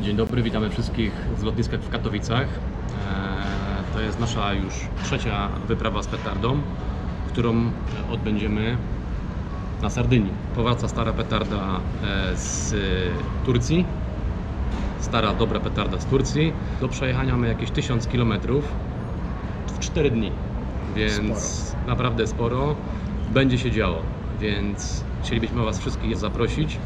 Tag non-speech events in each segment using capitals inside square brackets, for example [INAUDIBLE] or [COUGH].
Dzień dobry, witamy wszystkich z lotniska w Katowicach. Eee, To jest nasza już trzecia wyprawa z petardą, którą odbędziemy na Sardynii. Powraca stara petarda e, z Turcji. Stara, dobra petarda z Turcji. Do przejechania mamy jakieś 1000 km w 4 dni, więc naprawdę sporo. Będzie się działo, więc chcielibyśmy Was wszystkich zaprosić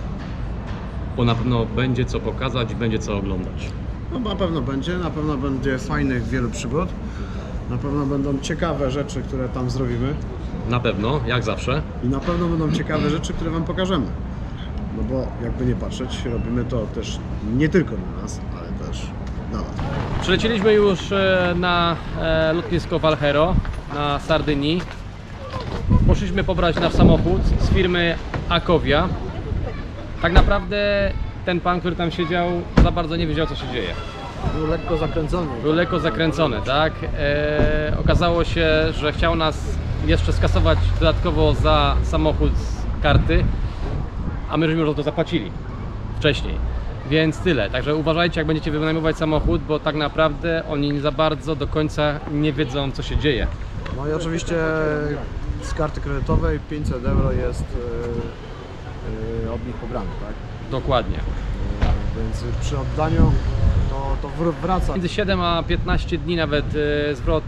bo na pewno będzie co pokazać, będzie co oglądać. No na pewno będzie, na pewno będzie fajnych wielu przygód. Na pewno będą ciekawe rzeczy, które tam zrobimy. Na pewno, jak zawsze. I na pewno będą ciekawe rzeczy, które Wam pokażemy. No bo jakby nie patrzeć, robimy to też nie tylko dla nas, ale też dla Was. Przylecieliśmy już e, na e, lotnisko Valhero na Sardynii. Poszliśmy pobrać nasz samochód z firmy Akowia. Tak naprawdę ten pan, który tam siedział, za bardzo nie wiedział co się dzieje. Był lekko zakręcony. Był lekko zakręcony, tak? E, okazało się, że chciał nas jeszcze skasować dodatkowo za samochód z karty, a my żeśmy już to zapłacili wcześniej. Więc tyle. Także uważajcie, jak będziecie wynajmować samochód, bo tak naprawdę oni za bardzo do końca nie wiedzą, co się dzieje. No i oczywiście z karty kredytowej 500 euro jest yy, od nich pobrany, tak? Dokładnie. Yy, więc przy oddaniu to, to wr- wraca. Między 7 a 15 dni nawet e, zwrot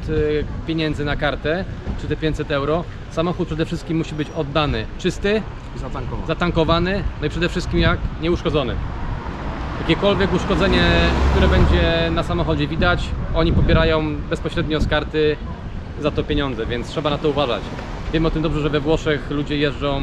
pieniędzy na kartę, czy te 500 euro. Samochód przede wszystkim musi być oddany czysty, I zatankował. zatankowany, no i przede wszystkim jak nieuszkodzony. Jakiekolwiek uszkodzenie, które będzie na samochodzie widać, oni pobierają bezpośrednio z karty za to pieniądze, więc trzeba na to uważać. Wiemy o tym dobrze, że we Włoszech ludzie jeżdżą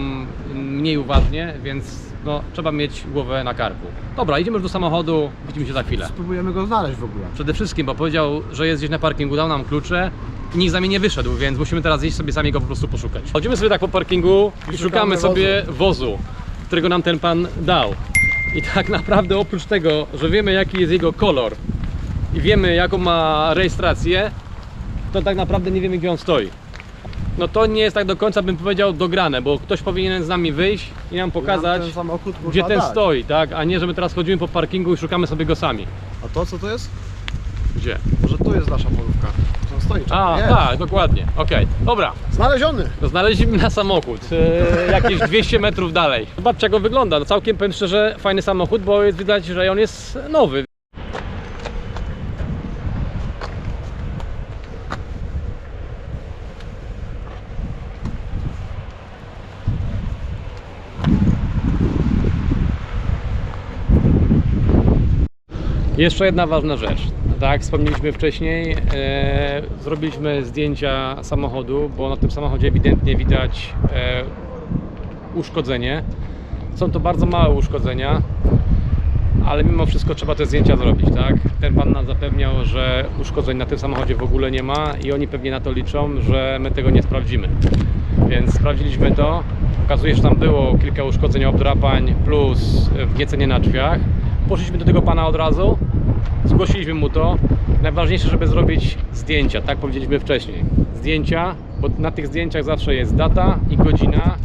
mniej uważnie, więc no, trzeba mieć głowę na karku. Dobra, idziemy już do samochodu, widzimy się za chwilę. Spróbujemy go znaleźć w ogóle. Przede wszystkim, bo powiedział, że jest gdzieś na parkingu, dał nam klucze i nikt za mnie nie wyszedł, więc musimy teraz iść sobie sami go po prostu poszukać. Chodzimy sobie tak po parkingu i, szukamy sobie wozu, którego nam ten pan dał. I tak naprawdę oprócz tego, że wiemy jaki jest jego kolor i wiemy jaką ma rejestrację, to tak naprawdę nie wiemy gdzie on stoi. No to nie jest tak do końca bym powiedział dograne, bo ktoś powinien z nami wyjść i nam pokazać ten samochód, kurwa, gdzie ten stoi, tak? A nie, że my teraz chodzimy po parkingu i szukamy sobie go sami. A to co to jest? Gdzie? Może tu jest nasza polówka. On stoi. A, Jest. tak, dokładnie. Okej, dobra. Znaleziony! Znaleźliśmy na samochód e, jakieś 200 metrów dalej. Zobaczcie jak on wygląda. No całkiem powiem szczerze, fajny samochód, bo jest widać, że on jest nowy. Jeszcze jedna ważna rzecz. Tak, wspomnieliśmy wcześniej, e, zrobiliśmy zdjęcia samochodu, bo na tym samochodzie ewidentnie widać e, uszkodzenie. Są to bardzo małe uszkodzenia, ale mimo wszystko trzeba te zdjęcia zrobić, tak? Ten pan nas zapewniał, że uszkodzeń na tym samochodzie w ogóle nie ma i oni pewnie na to liczą, że my tego nie sprawdzimy. Więc sprawdziliśmy to. Okazuje się, że tam było kilka uszkodzeń obdrapań plus wgniecenie na drzwiach. Poszliśmy do tego pana od razu, zgłosiliśmy mu to. Najważniejsze, żeby zrobić zdjęcia, tak powiedzieliśmy wcześniej. Zdjęcia, bo na tych zdjęciach zawsze jest data i godzina,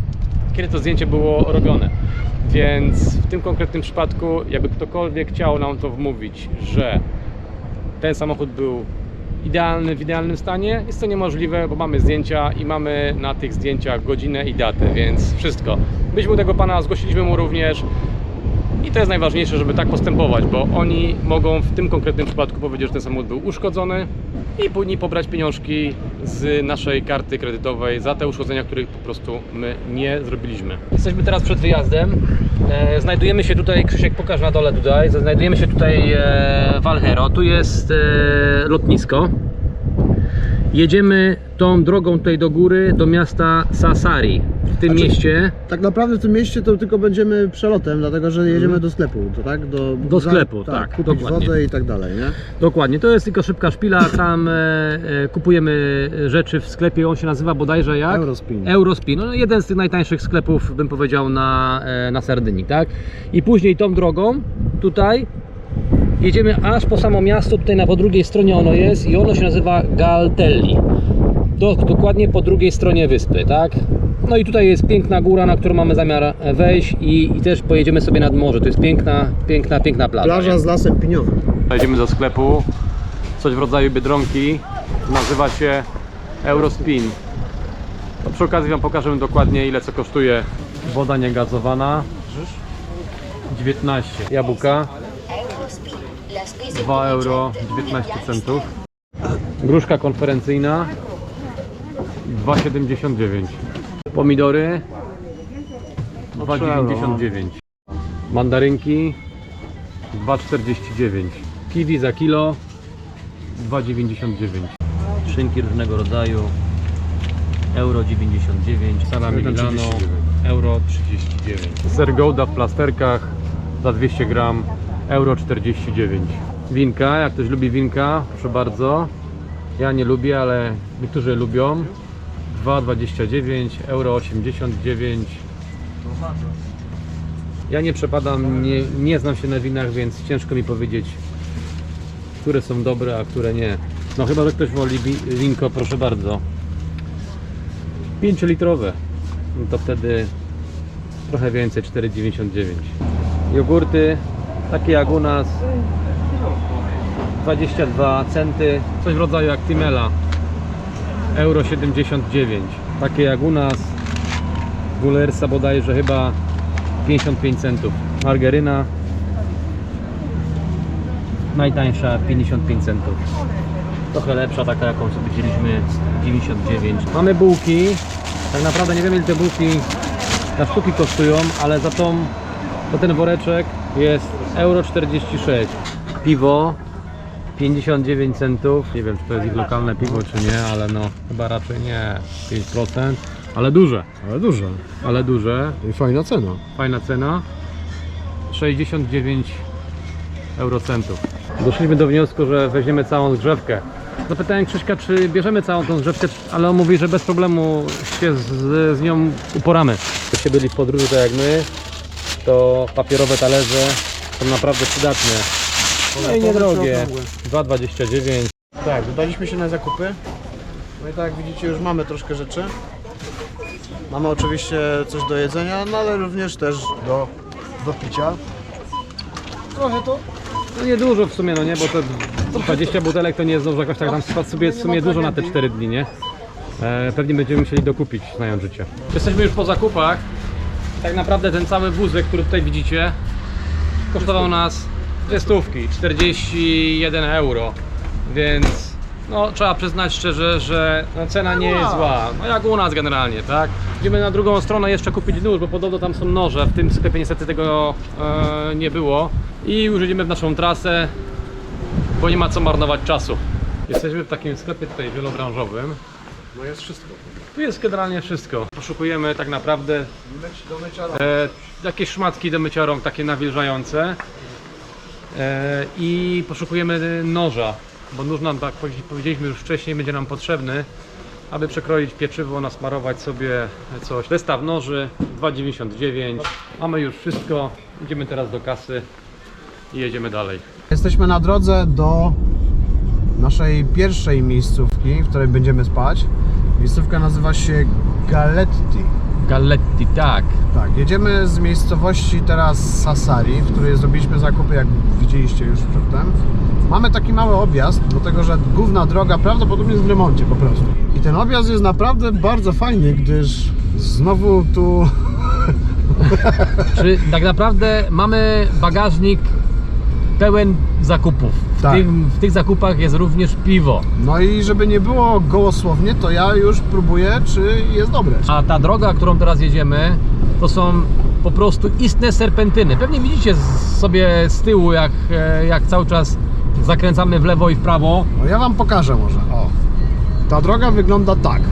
kiedy to zdjęcie było robione. Więc w tym konkretnym przypadku, jakby ktokolwiek chciał nam to wmówić, że ten samochód był idealny, w idealnym stanie, jest to niemożliwe, bo mamy zdjęcia i mamy na tych zdjęciach godzinę i datę, więc wszystko. Byliśmy u tego pana, zgłosiliśmy mu również i to jest najważniejsze, żeby tak postępować, bo oni mogą w tym konkretnym przypadku powiedzieć, że ten samochód był uszkodzony i później pobrać pieniążki z naszej karty kredytowej za te uszkodzenia, których po prostu my nie zrobiliśmy. Jesteśmy teraz przed wyjazdem. E, znajdujemy się tutaj, Krzysiek pokaż na dole tutaj, znajdujemy się tutaj e, Valhero, tu jest e, lotnisko. Jedziemy tą drogą tutaj do góry, do miasta Sassari. W tym Znaczy- mieście Tak naprawdę w tym mieście to tylko będziemy przelotem, dlatego że jedziemy do sklepu, to tak? Do, Do sklepu, tak, kupić dokładnie. wodę i tak dalej, nie? Dokładnie, to jest tylko szybka szpila, tam e, e, kupujemy rzeczy w sklepie, on się nazywa bodajże jak? Eurospin. Eurospin, no, jeden z tych najtańszych sklepów bym powiedział na, e, na Sardynii, tak? I później tą drogą, tutaj, jedziemy aż po samo miasto, tutaj na po drugiej stronie ono jest i ono się nazywa Galtelli. Do, dokładnie po drugiej stronie wyspy, tak? No i tutaj jest piękna góra, na którą mamy zamiar e, wejść i, i też pojedziemy sobie nad morze. To jest piękna, piękna, piękna plaża. Plaża z lasem piniowym. Wejdziemy do sklepu, coś w rodzaju Biedronki, nazywa się Eurospin. To przy okazji Wam pokażę dokładnie ile co kosztuje woda niegazowana. 19 jabłka, 2 euro 19 centów. Gruszka konferencyjna 2,79. Pomidory 2,99. Mandarynki 2,49. Kiwi za kilo 2,99. Szynki różnego rodzaju. Euro 99. Salami 1,39. Milano euro 39. Ser Gouda w plasterkach za 200 gram euro 49. Winka, jak ktoś lubi winka, proszę bardzo. Ja nie lubię, ale niektórzy lubią. 2,29 euro 89. Ja nie przepadam, nie, nie znam się na winach, więc ciężko mi powiedzieć, które są dobre, a które nie. No chyba, że ktoś woli wi- winko, proszę bardzo. 5-litrowe, no to wtedy trochę więcej, 4,99. Jogurty, takie jak u nas, 22 centy, coś w rodzaju jak Timela, euro 79. Takie jak u nas, Gulersa bodajże chyba 55 centów. Margaryna najtańsza 55 centów. Trochę lepsza, taka jaką sobie wzięliśmy 99. Mamy bułki. Tak naprawdę nie wiem ile te bułki na sztuki kosztują, ale za tą za ten woreczek jest euro 46. Piwo 59 centów. Nie wiem czy to jest ich lokalne piwo czy nie, ale no chyba raczej nie 5%, ale duże, Ale dużo. ale duże. I fajna cena. Fajna cena. 69 eurocentów. Doszliśmy do wniosku, że weźmiemy całą zgrzewkę. Zapytałem Krzyśka, czy bierzemy całą tą zgrzewkę, ale on mówi, że bez problemu się z, z nią uporamy. Jakbyście byli w podróży tak jak my, to papierowe talerze są naprawdę przydatne. No i niedrogie. 2,29. Tak, wydaliśmy się na zakupy. No i tak jak widzicie, już mamy troszkę rzeczy. Mamy oczywiście coś do jedzenia, no ale również też do, do picia. Trochę to No niedużo w sumie, no nie, bo to 20 butelek to nie jest dobrze, jakoś tak tam w sumie, w sumie dużo na te 4 dni, nie? E, pewnie będziemy musieli dokupić, znając życie. Jesteśmy już po zakupach. Tak naprawdę ten cały wózek, który tutaj widzicie, kosztował nas dwie stówki, 41 euro, więc no, trzeba przyznać szczerze, że no, cena nie jest zła, no jak u nas generalnie, tak? Idziemy na drugą stronę jeszcze kupić nóż, bo podobno tam są noże, w tym sklepie niestety tego e, nie było i już idziemy w naszą trasę, bo nie ma co marnować czasu. Jesteśmy w takim sklepie tutaj wielobranżowym, no jest wszystko. tu jest generalnie wszystko. Poszukujemy tak naprawdę Do mycia e, jakieś szmatki do mycia rąk, takie nawilżające. E, I poszukujemy noża, bo nóż nam, tak powie- powiedzieliśmy już wcześniej, będzie nam potrzebny, aby przekroić pieczywo, nasmarować sobie coś. Zestaw noży 2,99. Mamy już wszystko. Idziemy teraz do kasy i jedziemy dalej. Jesteśmy na drodze do naszej pierwszej miejscówki, w której będziemy spać. Miejscówka nazywa się Galetti. Galletti, tak. Tak, jedziemy z miejscowości teraz Sassari, w której zrobiliśmy zakupy, jak widzieliście już przedtem. Mamy taki mały objazd, dlatego że główna droga prawdopodobnie jest w remoncie po prostu. I ten objazd jest naprawdę bardzo fajny, gdyż znowu tu Czy tak naprawdę mamy bagażnik pełen zakupów. W, Tak. tym, w tych zakupach jest również piwo. No i żeby nie było gołosłownie, to ja już próbuję, czy jest dobre. A ta droga, którą teraz jedziemy, to są po prostu istne serpentyny. Pewnie widzicie sobie z tyłu, jak, e, jak cały czas zakręcamy w lewo i w prawo. No ja wam pokażę może. O. Ta droga wygląda tak.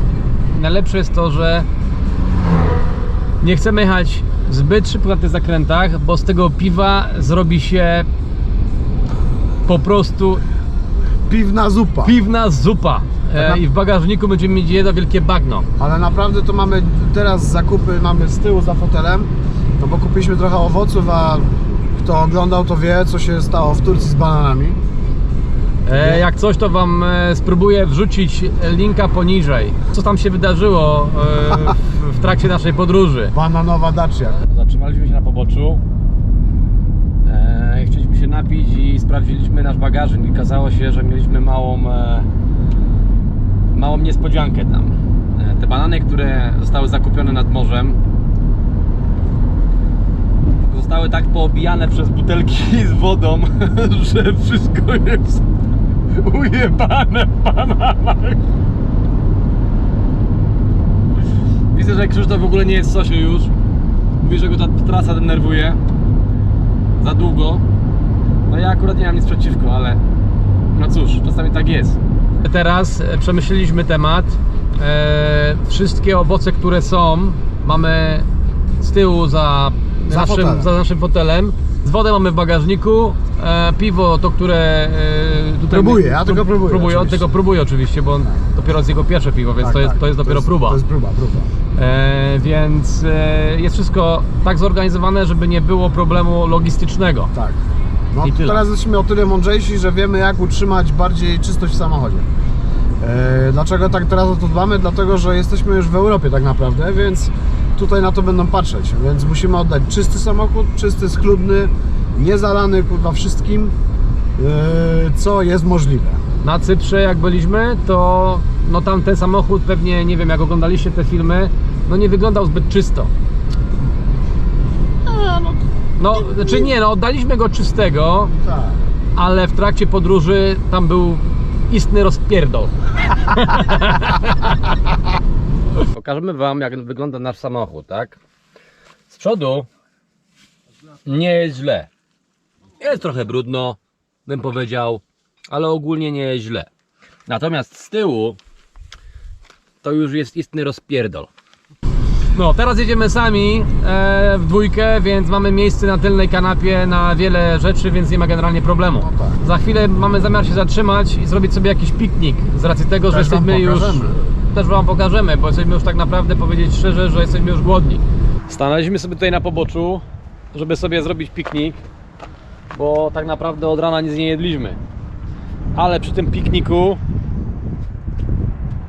Najlepsze jest to, że nie chcemy jechać zbyt szybko na tych zakrętach, bo z tego piwa zrobi się po prostu Piwna zupa. piwna zupa. E, Taka- I w bagażniku będziemy mieć jedno wielkie bagno. Ale naprawdę to mamy teraz zakupy mamy z tyłu za fotelem. No bo kupiliśmy trochę owoców, a kto oglądał to wie co się stało w Turcji z bananami. E, jak coś, to Wam e, spróbuję wrzucić linka poniżej. Co tam się wydarzyło e, w, w trakcie naszej podróży. Bananowa Dacia. Zatrzymaliśmy się na poboczu. Napić i sprawdziliśmy nasz bagażnik. I okazało się, że mieliśmy małą, e, małą niespodziankę tam. E, te banany, które zostały zakupione nad morzem, zostały tak poobijane przez butelki [LAUGHS] z wodą, [LAUGHS] że wszystko jest ujebane w bananach. Widzę, że Krzysztof w ogóle nie jest w sosie już. Mówi, że go ta trasa denerwuje. Za długo. No ja akurat nie mam nic przeciwko, ale no cóż, czasami tak jest. Teraz e, przemyśleliśmy temat. E, wszystkie owoce, które są, mamy z tyłu za, Za naszym, fotelem. za naszym fotelem. Z wodę mamy w bagażniku. E, piwo to, które e, tutaj Próbuję, ja tylko próbuję Próbuję, on oczywiście. tylko próbuje oczywiście, bo on dopiero z jego pierwsze piwo, więc Tak, to, jest, tak. to jest dopiero próba. To jest próba, próba. E, więc e, jest wszystko tak zorganizowane, żeby nie było problemu logistycznego. Tak. No I tyle. teraz jesteśmy o tyle mądrzejsi, że wiemy jak utrzymać bardziej czystość w samochodzie. E, dlaczego tak teraz o to dbamy? Dlatego, że jesteśmy już w Europie tak naprawdę, więc tutaj na to będą patrzeć. Więc musimy oddać czysty samochód, czysty, schludny, niezalany kurwa wszystkim, e, co jest możliwe. Na Cyprze jak byliśmy, to no tam ten samochód pewnie, nie wiem jak oglądaliście te filmy, no nie wyglądał zbyt czysto. No, znaczy nie, no oddaliśmy go czystego, Tak. ale w trakcie podróży tam był istny rozpierdol. [LAUGHS] Pokażemy Wam, jak wygląda nasz samochód, tak? Z przodu nie jest źle. Jest trochę brudno, bym powiedział, ale ogólnie nie jest źle. Natomiast z tyłu to już jest istny rozpierdol. No, teraz jedziemy sami e, w dwójkę, więc mamy miejsce na tylnej kanapie na wiele rzeczy, więc nie ma generalnie problemu. No tak. Za chwilę mamy zamiar się zatrzymać i zrobić sobie jakiś piknik z racji tego, że Też wam jesteśmy już. Też Wam pokażemy, bo jesteśmy już tak naprawdę powiedzieć szczerze, że jesteśmy już głodni. Stanęliśmy sobie tutaj na poboczu, żeby sobie zrobić piknik, bo tak naprawdę od rana nic nie jedliśmy. Ale przy tym pikniku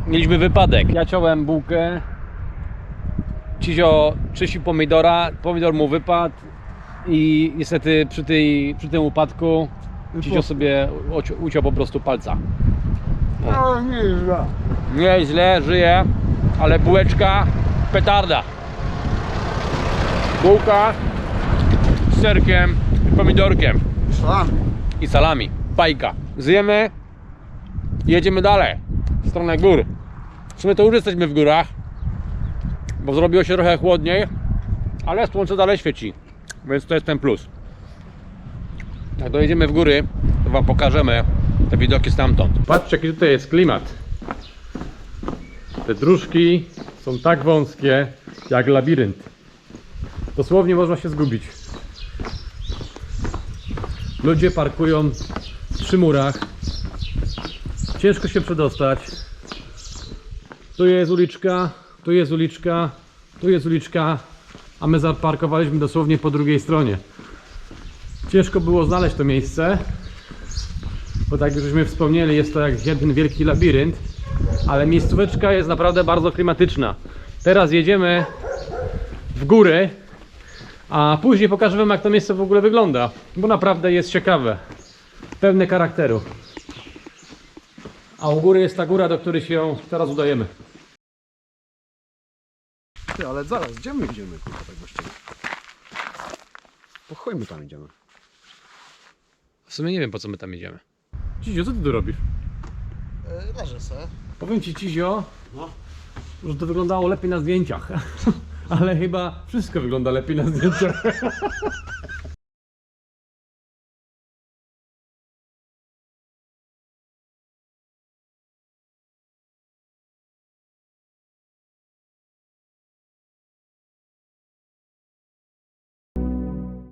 mieliśmy wypadek. Ja ciąłem bułkę, Cizio czyścił pomidora, pomidor mu wypadł i niestety przy, tej, przy tym upadku Cizio sobie uci- uciął po prostu palca. No nie jest źle. Nie źle, żyje, ale bułeczka petarda. Bułka z serkiem i pomidorkiem Szlamy. i salami. Fajka. Zjemy jedziemy dalej w stronę gór. W sumie to już jesteśmy w górach, bo zrobiło się trochę chłodniej, ale słońce dalej świeci, więc to jest ten plus. Jak dojedziemy w góry, to Wam pokażemy te widoki stamtąd. Patrzcie jaki tutaj jest klimat. Te dróżki są tak wąskie jak labirynt. Dosłownie można się zgubić. Ludzie parkują przy murach. Ciężko się przedostać. Tu jest uliczka, tu jest uliczka, tu jest uliczka, a my zaparkowaliśmy dosłownie po drugiej stronie. Ciężko było znaleźć to miejsce, bo tak jak żeśmy wspomnieli, jest to jak jeden wielki labirynt, ale miejscóweczka jest naprawdę bardzo klimatyczna. Teraz jedziemy w góry, a później pokażę Wam jak to miejsce w ogóle wygląda, bo naprawdę jest ciekawe, pełne charakteru. A u góry jest ta góra, do której się teraz udajemy. Ty, ale zaraz, gdzie my idziemy kurwa tak właściwie? Po chuj my tam idziemy. W sumie nie wiem po co my tam jedziemy. Cizio, co ty tu robisz? E, leżę se. Powiem Ci Cizio, No. że to wyglądało lepiej na zdjęciach. [LAUGHS] Ale chyba wszystko wygląda lepiej na zdjęciach. [LAUGHS]